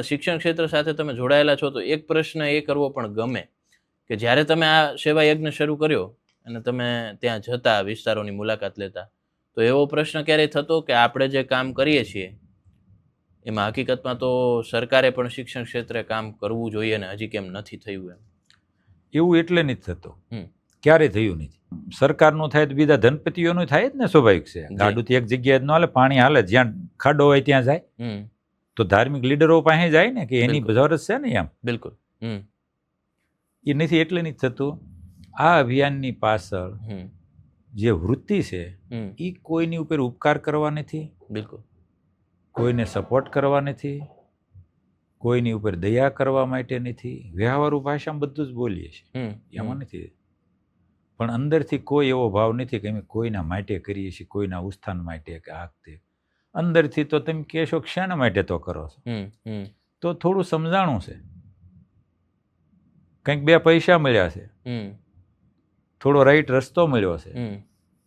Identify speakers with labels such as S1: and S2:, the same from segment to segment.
S1: શિક્ષણ ક્ષેત્ર સાથે તમે જોડાયેલા છો તો એક પ્રશ્ન એ કરવો પણ ગમે કે જ્યારે તમે આ સેવા યજ્ઞ શરૂ કર્યો અને તમે ત્યાં જતા વિસ્તારોની મુલાકાત લેતા તો એવો પ્રશ્ન ક્યારેય થતો કે આપણે જે કામ કરીએ છીએ એમાં હકીકતમાં તો સરકારે પણ શિક્ષણ ક્ષેત્રે કામ કરવું જોઈએ ને હજી કેમ નથી થયું એમ?
S2: એવું એટલે નથી થતું. ક્યારે થયું નથી? સરકારનું થાય તો બીજા ધનપતિઓનું થાય જ ને સ્વાભાવિક છે. ગાડુંથી એક જગ્યાએ જ ન હાલે પાણી હાલે જ્યાં ખાડો હોય ત્યાં જાય. તો ધાર્મિક લીડરો પાસે જાય ને કે એની જરૂરત છે ને એમ?
S1: બિલકુલ.
S2: એ નથી એટલે નથી થતું. આ અભિયાનની પાછળ જે વૃત્તિ છે એ કોઈની ઉપર ઉપકાર કરવા નથી
S1: બિલકુલ.
S2: કોઈને સપોર્ટ કરવા નથી કોઈની ઉપર દયા કરવા માટે નથી. વ્યવહારુ ભાષામાં બધું જ બોલીએ છીએ. એમાં નથી. પણ અંદરથી કોઈ એવો ભાવ નથી કે અમે કોઈના માટે કરીએ છીએ કોઈના ઉત્થાન માટે કે આ તે અંદરથી તો તમે કહેશો કે માટે તો કરો છો? તો થોડું સમજાણું છે. કંઈક બે પૈસા મળ્યા છે. થોડો રાઈટ રસ્તો મળ્યો છે.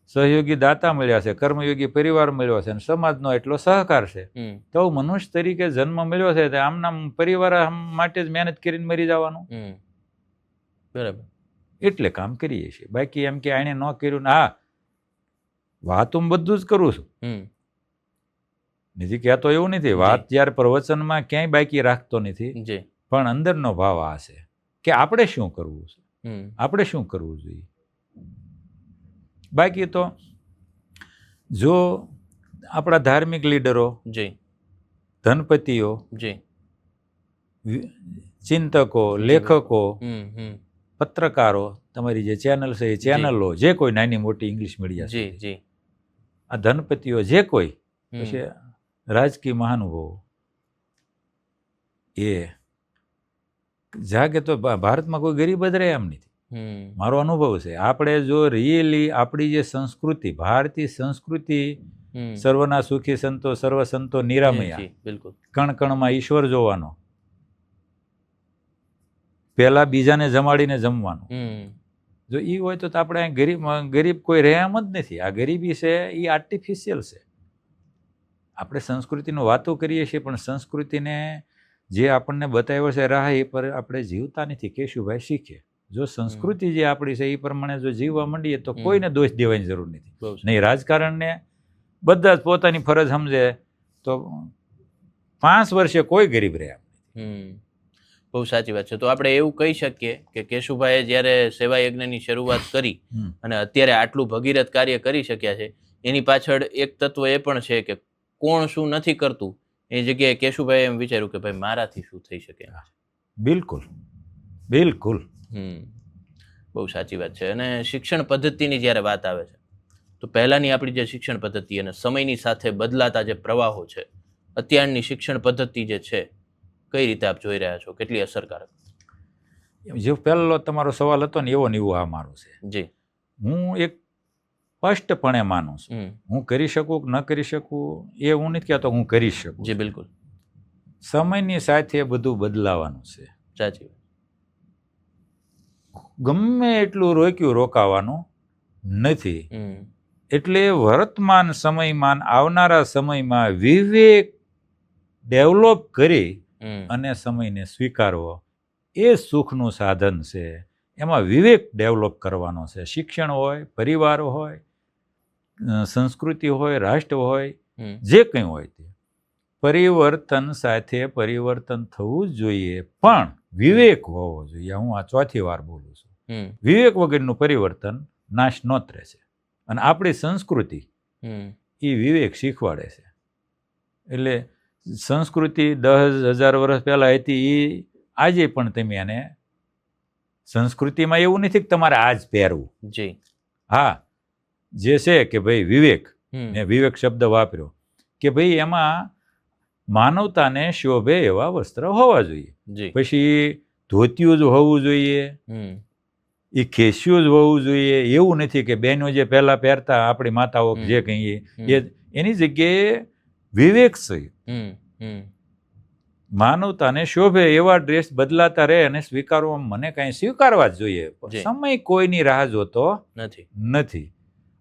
S2: સહયોગી દાતા મળ્યા છે કર્મયોગી પરિવાર મળ્યો છે અને સમાજનો એટલો સહકાર છે. તો મનુષ્ય તરીકે જન્મ મળ્યો છે તો આમના પરિવાર માટે જ મહેનત કરીને મરી જવાનું.
S1: બરાબર.
S2: એટલે કામ કરીએ છીએ. બાકી એમ કે આને ન કર્યું ને હા વાત હું બધું જ કરું છું. નથી કહેતો એવું નથી વાત જ્યારે પ્રવચનમાં ક્યાંય બાકી રાખતો નથી પણ અંદરનો ભાવ આ છે કે આપણે શું કરવું છે? આપણે શું કરવું જોઈએ? બાકી તો જો આપણા ધાર્મિક લીડરો
S1: જી.
S2: ધનપતિઓ ચિંતકો લેખકો પત્રકારો તમારી જે ચેનલ છે એ ચેનલો જે કોઈ નાની મોટી ઇંગ્લિશ મીડિયા છે. આ ધનપતિઓ જે કોઈ પછી રાજકીય મહાનુભાવો એ જાગે તો ભારતમાં કોઈ ગરીબ જ રહે એમ નથી. મારો અનુભવ છે. આપણે જો રિયલી આપણી જે સંસ્કૃતિ ભારતીય સંસ્કૃતિ સર્વના સુખી સંતો સર્વ સંતો નિરામયા.
S1: બિલકુલ.
S2: કણ કણમાં ઈશ્વર જોવાનો. પહેલા બીજાને જમાડીને જમવાનું. જો એ હોય તો આપણે ગરીબ ગરીબ કોઈ રહે જ નથી. આ ગરીબી છે એ આર્ટિફિશિયલ છે. આપણે સંસ્કૃતિનો વાતો કરીએ છીએ પણ સંસ્કૃતિને જે આપણને બતાવ્યો છે રાહ એ પર આપણે જીવતા નથી. કેશુભાઈ શીખે જો સંસ્કૃતિ જે આપણી છે એ પ્રમાણે જો જીવવા માંડીએ તો કોઈને દોષ દેવાની જરૂર નથી. નહીં રાજકારણને બધા જ પોતાની ફરજ સમજે તો પાંચ વર્ષે કોઈ ગરીબ રહ્યા
S1: બહુ સાચી વાત છે. તો આપણે એવું કહી શકીએ કે કેશુભાઈએ જ્યારે સેવા યજ્ઞની શરૂઆત કરી અને અત્યારે આટલું ભગીરથ કાર્ય કરી શક્યા છે એની પાછળ એક તત્વ એ પણ છે કે કોણ શું નથી કરતું એ જગ્યાએ કેશુભાઈ એમ વિચાર્યું કે ભાઈ મારાથી શું થઈ શકે
S2: બિલકુલ બિલકુલ.
S1: હમ બહુ સાચી વાત છે. અને શિક્ષણ પદ્ધતિની જ્યારે વાત આવે છે તો પહેલાંની આપણી જે શિક્ષણ પદ્ધતિ અને સમયની સાથે બદલાતા જે પ્રવાહો છે અત્યારની શિક્ષણ પદ્ધતિ જે છે કઈ રીતે આપ જોઈ રહ્યા છો? કેટલી અસરકારક?
S2: જે પહેલો તમારો સવાલ હતો ને એવો ને એવું આ મારો છે.
S1: જી.
S2: હું એક સ્પષ્ટપણે માનું છું. હું કરી શકું કે ન કરી શકું એ હું નથી કહેતો હું કરી શકું
S1: જી બિલકુલ.
S2: સમયની સાથે બધું બદલાવાનું છે.
S1: સાચી
S2: ગમે એટલું રોક્યું રોકાવાનું નથી. એટલે વર્તમાન સમયમાં આવનારા સમયમાં વિવેક ડેવલપ કરી અને સમયને સ્વીકારવો એ સુખનું સાધન છે. એમાં વિવેક ડેવલપ કરવાનો છે. શિક્ષણ હોય પરિવાર હોય સંસ્કૃતિ હોય રાષ્ટ્ર હોય જે કંઈ હોય તે. પરિવર્તન સાથે પરિવર્તન થવું જ જોઈએ પણ વિવેક હોવો જોઈએ. હું આ ચોથી વાર બોલું છું. વિવેક વગરનું પરિવર્તન નાશ નોતરે છે અને આપણી સંસ્કૃતિ એ વિવેક શીખવાડે છે. એટલે સંસ્કૃતિ દસ હજાર વર્ષ પહેલાં હતી એ આજે પણ તમે એને સંસ્કૃતિમાં એવું નથી કે તમારે આ જ પહેરવું.
S1: જી.
S2: હા જે છે કે ભાઈ વિવેક મેં વિવેક શબ્દ વાપર્યો કે ભાઈ એમાં માનવતાને શોભે એવા વસ્ત્ર હોવા જોઈએ. પછી ધોતિયું જ હોવું જોઈએ એ ખેસ્યું જ હોવું જોઈએ એવું નથી કે બહેનો જે પહેલાં પહેરતા આપણી માતાઓ જે કહીએ એ એની જગ્યાએ વિવેક છે. માનવતાને શોભે એવા ડ્રેસ બદલાતા રહે અને સ્વીકારવા મને કાંઈ સ્વીકારવા જ જોઈએ. સમય કોઈની રાહ જોતો
S1: નથી.
S2: નથી.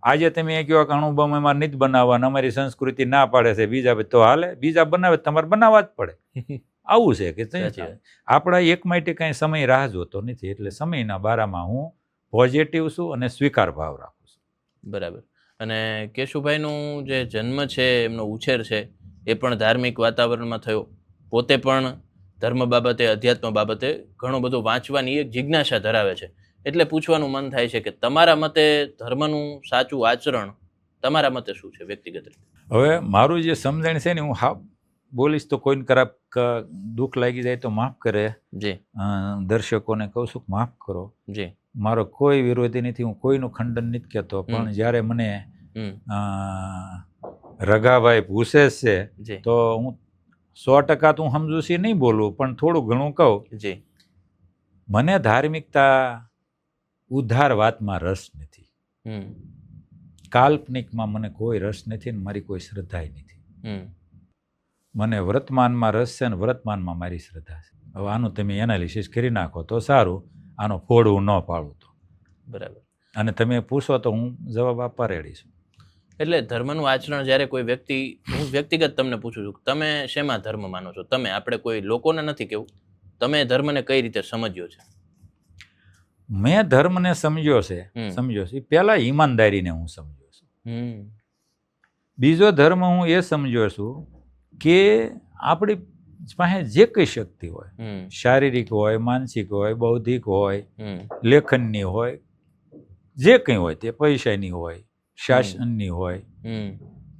S2: આજે તમે એ કહો કે અણુબમ એમાં નથી બનાવવાના અમારી સંસ્કૃતિ ના પાડે છે બીજા તો હાલે બીજા બનાવે તમારે બનાવવા જ પડે. આવું છે કે. આપણા એક માટે કાંઈ સમય રાહ જોતો નથી એટલે સમયના બારામાં હું પોઝિટિવ છું અને સ્વીકાર ભાવ રાખું છું.
S1: બરાબર. અને કેશુભાઈનું જે જન્મ છે એમનો ઉછેર છે એ પણ ધાર્મિક વાતાવરણમાં થયો. પોતે પણ ધર્મ બાબતે અધ્યાત્મ બાબતે ઘણું બધું વાંચવાની એક જિજ્ઞાસા ધરાવે છે. એટલે પૂછવાનું મન થાય છે કે તમારા મતે ધર્મનું સાચું આચરણ તમારા મતે શું છે વ્યક્તિગત રીતે?
S2: હવે મારું જે સમજણ છે ને હું હા બોલીશ તો કોઈને ખરાબ દુઃખ લાગી જાય તો માફ કરે.
S1: જી.
S2: દર્શકોને કહું છું માફ કરો.
S1: જી.
S2: મારો કોઈ વિરોધી નથી હું કોઈનું ખંડન નથી કહેતો પણ જ્યારે મને રઘાભાઈ પૂછે છે તો હું સો ટકા તો હું સમજુ છું નહીં બોલું પણ થોડું ઘણું કહું.
S1: જી.
S2: મને ધાર્મિકતા ઉદ્ધાર વાતમાં રસ નથી. કાલ્પનિકમાં મને કોઈ રસ નથી ને મારી કોઈ શ્રદ્ધાય નથી. મને વર્તમાનમાં રસ છે ને વર્તમાનમાં મારી શ્રદ્ધા છે. હવે આનું તમે એનાલિસિસ કરી નાખો તો સારું આનો ફોડ હું ન પાડું તો.
S1: બરાબર.
S2: અને તમે પૂછો તો હું જવાબ આપવા રેડી છું.
S1: એટલે ધર્મનું આચરણ જ્યારે કોઈ વ્યક્તિ હું વ્યક્તિગત તમને પૂછું છું તમે શેમાં ધર્મ માનો છો? તમે આપણે કોઈ લોકોને નથી કેવું? તમે ધર્મને કઈ રીતે સમજ્યો છે?
S2: મેં ધર્મને સમજ્યો છે સમજ્યો છે. પહેલા ઈમાનદારીને હું સમજ્યો છું. બીજો ધર્મ હું એ સમજ્યો છું કે આપણી પાસે જે કઈ શક્તિ હોય શારીરિક હોય માનસિક હોય બૌદ્ધિક હોય લેખનની હોય જે કંઈ હોય તે પૈસાની હોય શાસનની હોય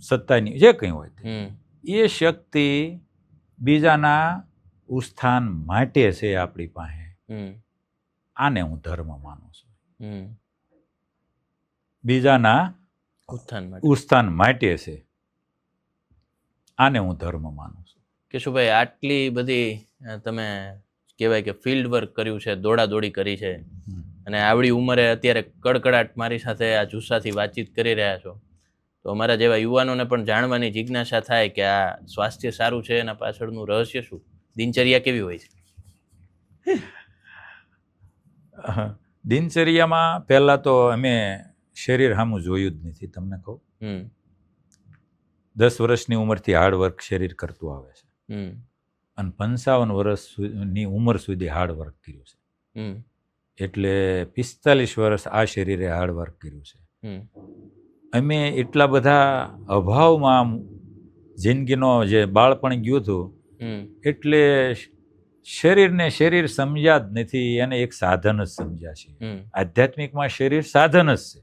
S2: સત્તાની જે કંઈ હોય એ શક્તિ બીજાના ઉત્થાન માટે છે આપણી પાસે. આને હું ધર્મ માનું છું. બીજાના
S1: ઉત્થાન માટે.
S2: માટે છે. આને હું ધર્મ માનું છું.
S1: કેશુભાઈ આટલી બધી તમે કહેવાય કે ફિલ્ડ વર્ક કર્યું છે દોડાદોડી કરી છે. અને આવડી ઉંમરે અત્યારે કડકડાટ મારી સાથે આ જુસ્સાથી વાતચીત કરી રહ્યા છો. તો અમારા જેવા યુવાનોને પણ જાણવાની જિજ્ઞાસા થાય કે આ સ્વાસ્થ્ય સારું છે એના પાછળનું રહસ્ય શું? દિનચર્યા કેવી હોય છે?
S2: દિનચર્યામાં પહેલાં તો અમે શરીર સામું જોયું જ નથી તમને કહું. દસ વર્ષની ઉંમરથી હાર્ડવર્ક શરીર કરતું આવે છે. અને પંચાવન વર્ષની ઉંમર સુધી હાર્ડવર્ક કર્યું છે.
S1: હમ.
S2: એટલે પિસ્તાલીસ વર્ષ આ શરીરે હાર્ડવર્ક કર્યું છે. અમે એટલા બધા અભાવમાં જિંદગીનો જે બાળપણ ગયું હતું એટલે શરીરને શરીર સમજ્યા જ નથી એને એક સાધન જ સમજ્યા છે. આધ્યાત્મિકમાં શરીર સાધન જ છે.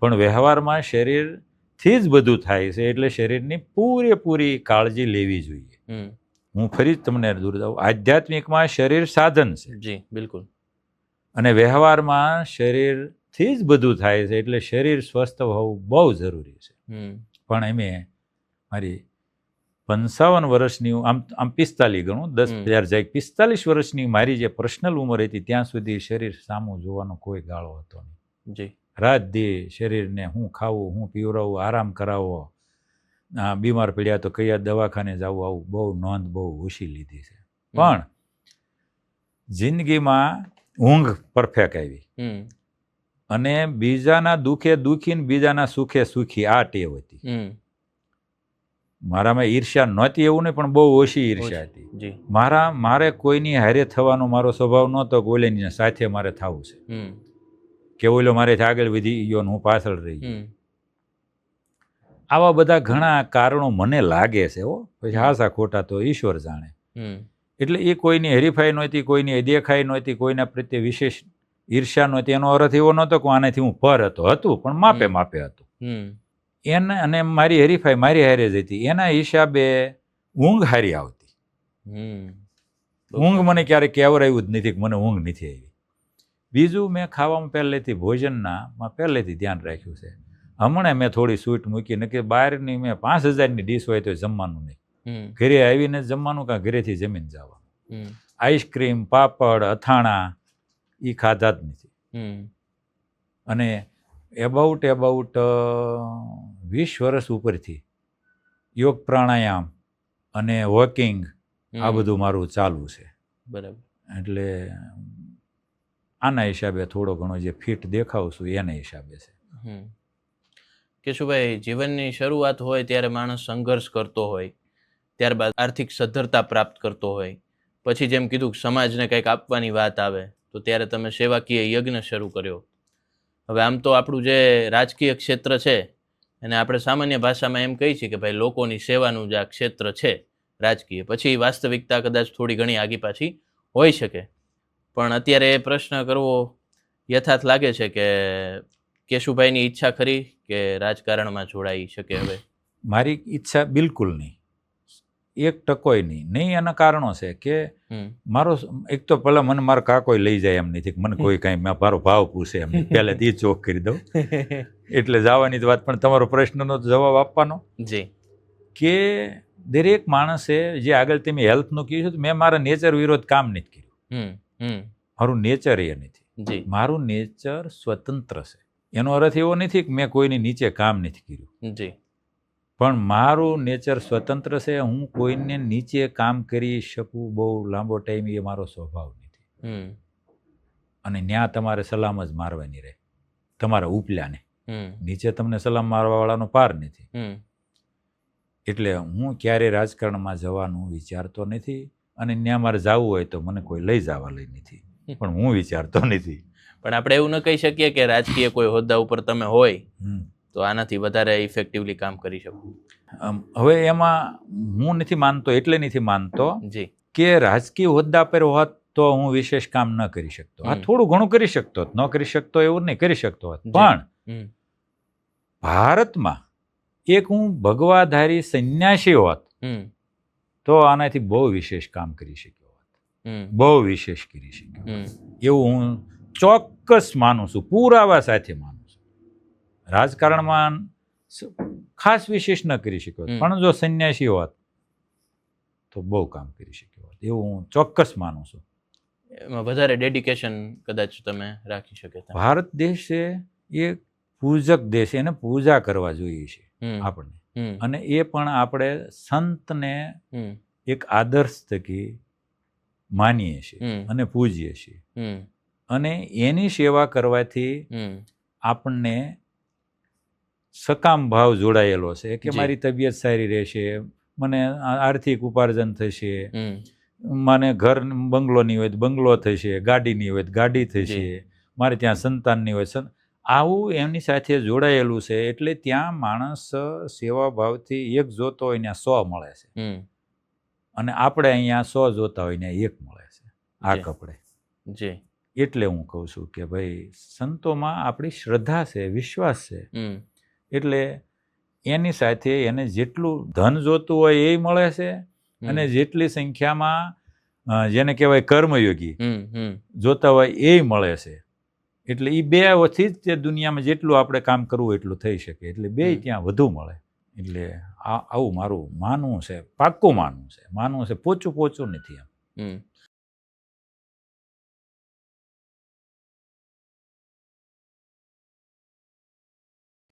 S2: પણ વ્યવહારમાં શરીરથી જ બધું થાય છે એટલે શરીરની પૂરેપૂરી કાળજી લેવી જોઈએ. હું ફરી જ તમને દૂર જાઉં આધ્યાત્મિકમાં શરીર સાધન છે.
S1: જી બિલકુલ.
S2: અને વ્યવહારમાં શરીરથી જ બધું થાય છે એટલે શરીર સ્વસ્થ હોવું બહુ જરૂરી છે. પણ એમે મારી પંચાવન વર્ષની આમ આમ પિસ્તાલીસ ગણું દસ. હજાર જાય પિસ્તાલીસ વર્ષની મારી જે પર્સનલ ઉંમર હતી ત્યાં સુધી શરીર સામું જોવાનો કોઈ ગાળો હતો નહીં.
S1: જી.
S2: રાત દે શરીરને હું ખાવું હું પીવરાવું આરામ કરાવો આ બીમાર પડ્યા તો કયા દવાખાને જવું આવું બહુ નોંધ બહુ ઓછી લીધી છે. પણ જિંદગીમાં ઊંઘ પરફેક્ટ આવી. અને બીજાના દુઃખે દુઃખી ને બીજાના સુખે સુખી આ ટેવ હતી. મારામાં ઈર્ષ્યા નહોતી એવું નહીં પણ બહુ ઓછી ઈર્ષ્યા હતી. મારા મારે કોઈની હારે થવાનો મારો સ્વભાવ નહોતો કે ઓલેની સાથે મારે થવું છે. કે ઓલો મારેથી આગળ વધી ગયો હું પાછળ રહી આવા બધા ઘણા કારણો મને લાગે છે હો. પછી હાસા ખોટા તો ઈશ્વર જાણે. એટલે એ કોઈની હરીફાઈ નહોતી કોઈની દેખાઈ નહોતી કોઈના પ્રત્યે વિશેષ ઈર્ષ્યા નહોતી. એનો અર્થ એવો નહોતો કે આનાથી હું પર હતો હતું પણ માપે માપે હતું. એને અને મારી હરીફાઈ મારી હારે જ હતી. એના હિસાબે ઊંઘ હારી આવતી. ઊંઘ મને ક્યારેક કેવરાયું જ નથી કે મને ઊંઘ નથી આવી. બીજું મેં ખાવામાં પહેલેથી ભોજનના માં પહેલેથી ધ્યાન રાખ્યું છે. હમણાં મેં થોડી સૂટ મૂકી નક્કી બહારની મેં પાંચ હજારની ડીશ હોય તો જમવાનું નહીં. ઘરે આવીને જમવાનું કાં ઘરેથી જમીન જવાનું? આઈસ્ક્રીમ પાપડ અથાણા એ ખાધા જ નથી. અને એબાઉટ એબાઉટ વીસ વર્ષ ઉપરથી યોગ પ્રાણાયામ અને વોકિંગ આ બધું મારું ચાલુ છે.
S1: બરાબર.
S2: એટલે આના હિસાબે થોડો ઘણો જે ફિટ દેખાવ છું એના હિસાબે છે.
S1: કેશુભાઈ જીવનની શરૂઆત હોય ત્યારે માણસ સંઘર્ષ કરતો હોય. ત્યારબાદ આર્થિક સદ્ધરતા પ્રાપ્ત કરતો હોય. પછી જેમ કીધું સમાજને કંઈક આપવાની વાત આવે, તો ત્યારે તમે સેવાકીય યજ્ઞ શરૂ કર્યો. હવે આમ તો આપણું જે રાજકીય ક્ષેત્ર છે, એને આપણે સામાન્ય ભાષામાં એમ કહી છીએ કે ભાઈ લોકોની સેવાનું જે આ ક્ષેત્ર છે રાજકીય. પછી વાસ્તવિકતા કદાચ થોડી ઘણી આગી પાછી હોઈ શકે. પણ અત્યારે એ પ્રશ્ન કરવો યથાર્થ લાગે છે કે કેશુભાઈની ઈચ્છા ખરી કે રાજકારણમાં જોડાઈ શકે હવે?
S2: મારી ઈચ્છા બિલકુલ નહીં. એક ટકોય નહીં. નહીં એના કારણો છે કે મારો એક તો પેલા મને મારા કાકોય લઈ જાય એમ નથી મને કોઈ કાંઈ મેં મારો ભાવ પૂછે એમ. પહેલેથી જ ચોખ કરી દઉં. એટલે જવાની જ વાત પણ તમારો પ્રશ્નનો જવાબ આપવાનો.
S1: જી.
S2: કે દરેક માણસે જે આગળ તમે હેલ્થનું કીધું છે મેં મારા નેચર વિરોધ કામ નથી કર્યું. મારું નેચર એ નથી. મારું નેચર સ્વતંત્ર છે. એનો અર્થ એવો નથી કે મેં કોઈની નીચે કામ નથી કર્યું.
S1: જી.
S2: પણ મારું નેચર સ્વતંત્ર છે હું કોઈને નીચે કામ કરી શકું બહુ લાંબો ટાઈમ એ મારો સ્વભાવ નથી. અને ત્યાં તમારે સલામ જ મારવાની રહે. તમારા ઉપલાને. નીચે તમને સલામ મારવાવાળાનો પાર નથી. એટલે હું ક્યારે રાજકારણમાં જવાનું વિચારતો નથી અને ત્યાં મારે જવું હોય તો મને કોઈ લઈ જવા લઈ નથી. પણ હું વિચારતો નથી.
S1: પણ આપણે એવું ન કહી શકીએ કે રાજકીય કોઈ હોદ્દા ઉપર તમે હોય. તો આનાથી વધારે ઇફેક્ટિવલી કામ કરી શકું.
S2: હવે એમાં હું નથી માનતો એટલે નથી માનતો
S1: જી.
S2: કે રાજકીય હોદ્દા પર હોત તો હું વિશેષ કામ ન કરી શકતો. હા થોડું ઘણું કરી શકતો હોત ન કરી શકતો એવું નહીં કરી શકતો હોત. પણ ભારતમાં એક હું ભગવાધારી સંન્યાસી હોત તો આનાથી બહુ વિશેષ કામ કરી શક્યો હોત. બહુ વિશેષ કરી શક્યો એવું હું ચોક્કસ માનું છું. પુરાવા સાથે માનું રાજકારણમાં ખાસ વિશેષ ન કરી શક્યો પણ જો સંન્યાસી હોત તો બહુ કામ કરી શક્યો હોત. એવું હું ચોક્કસ માનું છું.
S1: એમાં વધારે ડેડિકેશન કદાચ તમે રાખી શકે
S2: ભારત દેશ છે એ પૂજક દેશ એને પૂજા કરવા જોઈએ છે આપણને. અને એ પણ આપણે સંતને એક આદર્શ થકી માનીએ છીએ અને પૂજીએ છીએ. અને એની સેવા કરવાથી આપણને સકામ ભાવ જોડાયેલો છે કે મારી તબિયત સારી રહેશે મને આર્થિક ઉપાર્જન થશે મને ઘર બંગલો નહીં હોય તો બંગલો થશે ગાડીની હોય તો ગાડી થશે મારે ત્યાં સંતાન નહીં હોય આવું એમની સાથે જોડાયેલું છે એટલે ત્યાં માણસ સેવા ભાવથી એક જોતો હોય ત્યાં સો મળે છે. અને આપણે અહીંયા સો જોતા હોય ત્યાં એક મળે છે આ કપડે.
S1: જી.
S2: એટલે હું કહું છું કે ભાઈ સંતોમાં આપણી શ્રદ્ધા છે વિશ્વાસ છે. એટલે એની સાથે એને જેટલું ધન જોતું હોય એ મળે છે અને જેટલી સંખ્યામાં જેને કહેવાય કર્મયોગી જોતા હોય એ મળે છે. એટલે એ બેથી જ તે દુનિયામાં જેટલું આપણે કામ કરવું એટલું થઈ શકે. એટલે બે ત્યાં વધુ મળે. એટલે આ આવું મારું માનવું છે પાક્કું માનવું છે. માનવું છે પોચું પોચું નથી એમ.